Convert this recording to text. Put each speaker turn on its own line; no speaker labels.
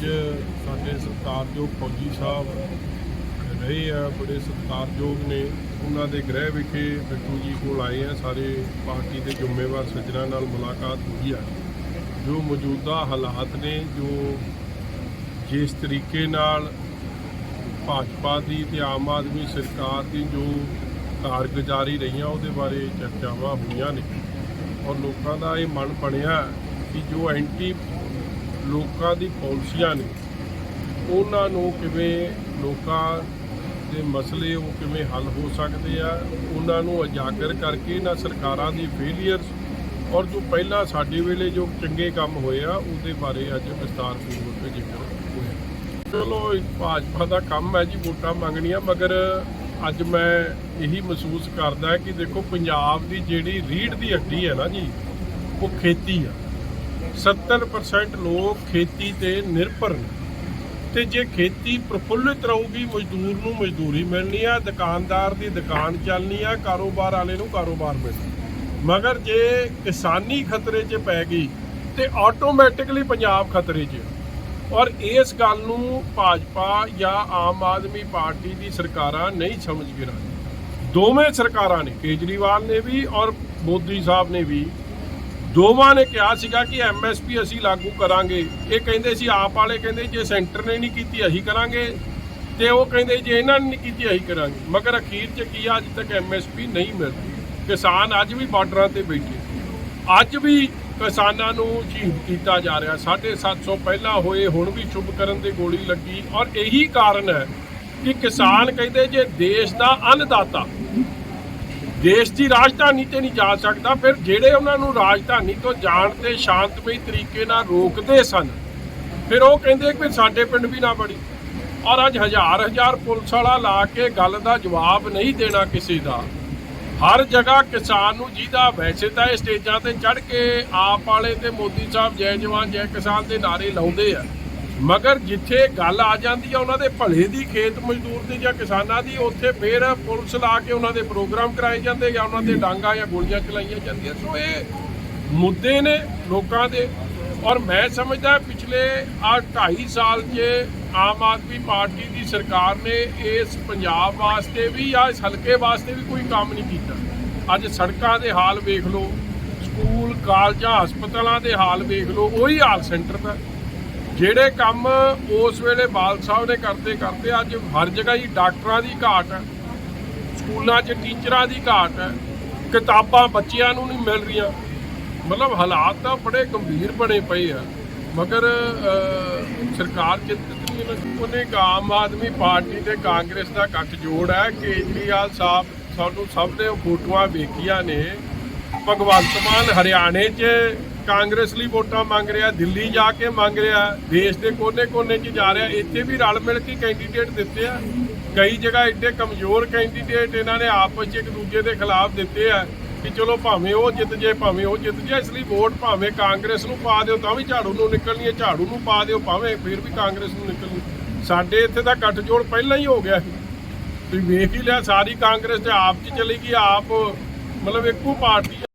ਅੱਜ ਸਾਡੇ ਸਤਿਕਾਰਯੋਗ ਫੌਜੀ ਸਾਹਿਬ ਰਹੇ ਆ, ਬੜੇ ਸਤਿਕਾਰਯੋਗ ਨੇ। ਉਹਨਾਂ ਦੇ ਗ੍ਰਹਿ ਵਿਖੇ ਬਿੱਟੂ ਜੀ ਕੋਲ ਆਏ ਆ, ਸਾਰੇ ਪਾਰਟੀ ਦੇ ਜ਼ਿੰਮੇਵਾਰ ਸੱਜਣਾ ਨਾਲ ਮੁਲਾਕਾਤ ਹੋਈ ਆ। ਜੋ ਮੌਜੂਦਾ ਹਾਲਾਤ ਨੇ, ਜੋ ਜਿਸ ਤਰੀਕੇ ਨਾਲ ਭਾਜਪਾ ਦੀ ਤੇ ਆਮ ਆਦਮੀ ਸਰਕਾਰ ਦੀ ਜੋ ਕਾਰਗੁਜ਼ਾਰੀ ਰਹੀਆਂ, ਉਹਦੇ ਬਾਰੇ ਚਰਚਾਵਾਂ ਹੋਈਆਂ ਨੇ। ਔਰ ਲੋਕਾਂ ਦਾ ਇਹ ਮਨ ਬਣਿਆ ਕਿ ਜੋ ਐਂਟੀ ਲੋਕਾਂ ਦੀ ਪਾਲਿਸੀਆਂ ਨੇ, ਉਹਨਾਂ ਨੂੰ ਕਿਵੇਂ ਲੋਕਾਂ ਦੇ ਮਸਲੇ ਉਹ ਕਿਵੇਂ ਹੱਲ ਹੋ ਸਕਦੇ ਆ, ਉਹਨਾਂ ਨੂੰ ਉਜਾਗਰ ਕਰਕੇ ਇਹਨਾਂ ਸਰਕਾਰਾਂ ਦੀ ਫੇਲੀਅਰਸ ਔਰ ਜੋ ਪਹਿਲਾਂ ਸਾਡੇ ਵੇਲੇ ਜੋ ਚੰਗੇ ਕੰਮ ਹੋਏ ਆ, ਉਹਦੇ ਬਾਰੇ ਅੱਜ ਵਿਸਤਾਰਪੂਰਵਕ ਜ਼ਿਕਰ ਹੋਇਆ। ਚਲੋ ਭਾਜਪਾ ਦਾ ਕੰਮ ਹੈ ਜੀ, ਵੋਟਾਂ ਮੰਗਣੀਆਂ, ਮਗਰ ਅੱਜ ਮੈਂ ਇਹੀ ਮਹਿਸੂਸ ਕਰਦਾ ਕਿ ਦੇਖੋ, ਪੰਜਾਬ ਦੀ ਜਿਹੜੀ ਰੀੜ ਦੀ ਹੱਡੀ ਹੈ ਨਾ ਜੀ, ਉਹ ਖੇਤੀ ਆ। 70% ਲੋਕ ਖੇਤੀ ਤੇ ਨਿਰਭਰ ਨੇ। ਤੇ ਜੇ ਖੇਤੀ ਪ੍ਰਫੁੱਲਿਤ ਰਹੂਗੀ, ਮਜ਼ਦੂਰ ਨੂੰ ਮਜ਼ਦੂਰੀ ਮਿਲਣੀ ਆ, ਦੁਕਾਨਦਾਰ ਦੀ ਦੁਕਾਨ ਚੱਲਣੀ ਆ, ਕਾਰੋਬਾਰ ਵਾਲੇ ਨੂੰ ਕਾਰੋਬਾਰ ਮਿਲਣਾ। ਮਗਰ ਜੇ ਕਿਸਾਨੀ ਖਤਰੇ 'ਚ ਪੈ ਗਈ, ਤੇ ਆਟੋਮੈਟਿਕਲੀ ਪੰਜਾਬ ਖਤਰੇ 'ਚ ਔਰ ਇਸ ਗੱਲ ਨੂੰ ਭਾਜਪਾ ਜਾਂ ਆਮ ਆਦਮੀ ਪਾਰਟੀ ਦੀ ਸਰਕਾਰਾਂ ਨਹੀਂ ਸਮਝ ਕੇ ਦੋਵੇਂ ਸਰਕਾਰਾਂ ਨੇ, ਕੇਜਰੀਵਾਲ ਨੇ ਵੀ ਔਰ ਮੋਦੀ ਸਾਹਿਬ ਨੇ ਵੀ ਦੋਵਾਂ ਨੇ ਕਿਹਾ ਸੀਗਾ ਕਿ ਐਮਐਸਪੀ ਅਸੀਂ ਲਾਗੂ ਕਰਾਂਗੇ। ਇਹ ਕਹਿੰਦੇ ਸੀ ਆਪ ਵਾਲੇ ਕਹਿੰਦੇ ਜੇ ਸੈਂਟਰ ਨੇ ਨਹੀਂ ਕੀਤੀ ਅਸੀਂ ਕਰਾਂਗੇ। ਤੇ ਉਹ ਕਹਿੰਦੇ ਜੇ ਇਹਨਾਂ ਨੇ ਨਹੀਂ ਕੀਤੀ ਅਸੀਂ ਕਰਾਂਗੇ। ਮਗਰ ਅਖੀਰ 'ਚ ਕੀ ਆ, ਅੱਜ ਤੱਕ ਐਮਐਸਪੀ ਨਹੀਂ ਮਿਲਦੀ। ਕਿਸਾਨ ਅੱਜ ਵੀ ਬਾਰਡਰਾਂ ਤੇ ਬੈਠੇ। ਅੱਜ ਵੀ ਕਿਸਾਨਾਂ ਨੂੰ ਸ਼ਹੀਦ ਕੀਤਾ ਜਾ ਰਿਹਾ। 750 ਪਹਿਲਾਂ ਹੋਏ ਹੁਣ ਵੀ ਚੁੱਪ ਕਰਨ ਤੇ ਗੋਲੀ ਲੱਗੀ। ਔਰ ਇਹੀ ਕਾਰਨ ਹੈ ਕਿ ਕਿਸਾਨ ਕਹਿੰਦੇ ਜੇ ਦੇਸ਼ ਦਾ ਅੰਨਦਾਤਾ ਦੇਸ਼ ਦੀ ਰਾਜਧਾਨੀ ਤੇ ਨਹੀਂ ਜਾ ਸਕਦਾ, ਫਿਰ ਜਿਹੜੇ ਉਹਨਾਂ ਨੂੰ ਰਾਜਧਾਨੀ ਤੋਂ ਜਾਣ ਤੇ ਸ਼ਾਂਤਮਈ ਤਰੀਕੇ ਨਾਲ ਰੋਕਦੇ ਸਨ, ਫਿਰ ਉਹ ਕਹਿੰਦੇ ਕਿ ਸਾਡੇ ਪਿੰਡ ਵੀ ਨਾ ਬੜੀ। ਔਰ ਅੱਜ ਹਜ਼ਾਰ ਹਜ਼ਾਰ ਪੁਲਿਸ ਵਾਲਾ ਲਾ ਕੇ ਗੱਲ ਦਾ ਜਵਾਬ ਨਹੀਂ ਦੇਣਾ ਕਿਸੇ ਦਾ। ਹਰ ਜਗ੍ਹਾ ਕਿਸਾਨ ਨੂੰ ਜਿਹਦਾ ਵੈਸੇ ਤਾਂ ਇਹ ਸਟੇਜਾਂ ਤੇ ਚੜ ਕੇ ਆਪ ਵਾਲੇ ਤੇ ਮੋਦੀ ਸਾਹਿਬ ਜੈ ਜਵਾਨ, ਜੈ ਕਿਸਾਨ ਦੇ ਨਾਰੇ ਲਾਉਂਦੇ ਆ। ਮਗਰ ਜਿੱਥੇ ਗੱਲ ਆ ਜਾਂਦੀ ਆ ਉਹਨਾਂ ਦੇ ਭਲੇ ਦੀ ਖੇਤ ਮਜ਼ਦੂਰ ਦੀ ਜਾਂ ਕਿਸਾਨਾਂ ਦੀ ਉੱਥੇ ਫੇਰ ਪੁਲਿਸ ਲਾ ਕੇ ਉਹਨਾਂ ਦੇ ਪ੍ਰੋਗਰਾਮ ਕਰਾਏ ਜਾਂਦੇ ਜਾਂ ਉਹਨਾਂ ਦੇ ਡਾਂਗਾ ਜਾਂ ਗੋਲੀਆਂ ਚਲਾਈਆਂ ਜਾਂਦੀਆਂ। ਸੋ ਇਹ ਮੁੱਦੇ ਨੇ ਲੋਕਾਂ ਦੇ ਔਰ ਮੈਂ ਸਮਝਦਾ ਪਿਛਲੇ ਆ 2.5 ਸਾਲ 'ਚ ਆਮ ਆਦਮੀ ਪਾਰਟੀ ਦੀ ਸਰਕਾਰ ਨੇ ਇਸ ਪੰਜਾਬ ਵਾਸਤੇ ਵੀ ਜਾਂ ਇਸ ਹਲਕੇ ਵਾਸਤੇ ਵੀ ਕੋਈ ਕੰਮ ਨਹੀਂ ਕੀਤਾ। ਅੱਜ ਸੜਕਾਂ ਦੇ ਹਾਲ ਵੇਖ ਲਓ ਸਕੂਲ ਕਾਲਜਾਂ ਹਸਪਤਾਲਾਂ ਦੇ ਹਾਲ ਵੇਖ ਲਓ ਉਹੀ ਹਾਲ ਸੈਂਟਰ ਦਾ। ਜਿਹੜੇ ਕੰਮ ਉਸ ਵੇਲੇ ਬਾਲ ਸਾਹਿਬ ਨੇ ਕਰਦੇ ਕਰਦੇ ਅੱਜ ਹਰ ਜਗ੍ਹਾ ਹੀ ਡਾਕਟਰਾਂ ਦੀ ਘਾਟ ਹੈ ਸਕੂਲਾਂ 'ਚ ਟੀਚਰਾਂ ਦੀ ਘਾਟ ਹੈ ਕਿਤਾਬਾਂ ਬੱਚਿਆਂ ਨੂੰ ਨਹੀਂ ਮਿਲ ਰਹੀਆਂ। ਮਤਲਬ ਹਾਲਾਤ ਤਾਂ ਬੜੇ ਗੰਭੀਰ ਬਣੇ ਪਏ ਆ। ਮਗਰ ਸਰਕਾਰ ਚਿੰਤਤ ਨਹੀਂ ਉਹਨੇ ਆਮ ਆਦਮੀ ਪਾਰਟੀ ਤੇ ਕਾਂਗਰਸ ਦਾ ਇਕੱਠ ਜੋੜ ਹੈ। ਕੇਜਰੀਵਾਲ ਸਾਹਿਬ ਸਾਨੂੰ ਸਭ ਨੇ ਫੋਟੋਆਂ ਵੇਖੀਆਂ ਨੇ। ਭਗਵੰਤ ਮਾਨ ਹਰਿਆਣੇ 'ਚ ਕਾਂਗਰਸ ਲਈ ਵੋਟਾਂ ਮੰਗ ਰਿਹਾ, ਦਿੱਲੀ ਜਾ ਕੇ ਮੰਗ ਰਿਹਾ, ਦੇਸ਼ ਦੇ ਕੋਨੇ-ਕੋਨੇ 'ਚ ਜਾ ਰਿਹਾ, ਇੱਥੇ ਵੀ ਰਲ ਮਿਲ ਕੇ ਕੈਂਡੀਡੇਟ ਦਿੱਤੇ ਆ। ਕਈ ਜਗ੍ਹਾ ਇੱਡੇ ਕਮਜ਼ੋਰ ਕੈਂਡੀਡੇਟ ਇਹਨਾਂ ਨੇ ਆਪਸ 'ਚ ਇੱਕ ਦੂਜੇ ਦੇ ਖਿਲਾਫ ਦਿੱਤੇ ਆ ਕਿ ਚਲੋ ਭਾਵੇਂ ਉਹ ਜਿੱਤ ਜੇ ਭਾਵੇਂ ਉਹ ਜਿੱਤ ਜੇ ਇਸ ਲਈ ਵੋਟ ਭਾਵੇਂ ਕਾਂਗਰਸ ਨੂੰ ਪਾ ਦਿਓ ਤਾਂ ਵੀ ਝਾੜੂ ਨੂੰ ਨਿਕਲਣੀ ਹੈ, ਝਾੜੂ ਨੂੰ ਪਾ ਦਿਓ, ਭਾਵੇਂ ਫਿਰ ਵੀ ਕਾਂਗਰਸ ਨੂੰ ਨਿਕਲਣੀ। ਸਾਡੇ ਇੱਥੇ ਤਾਂ ਗੱਠਜੋੜ ਪਹਿਲਾਂ ਹੀ ਹੋ ਗਿਆ ਸੀ। ਤੁਸੀਂ ਵੇਖ ਹੀ ਲਿਆ, ਸਾਰੀ ਕਾਂਗਰਸ ਤੇ ਆਪ 'ਚ ਚਲੀ ਗਈ, ਆਪ ਮਤਲਬ ਇੱਕੋ ਪਾਰਟੀ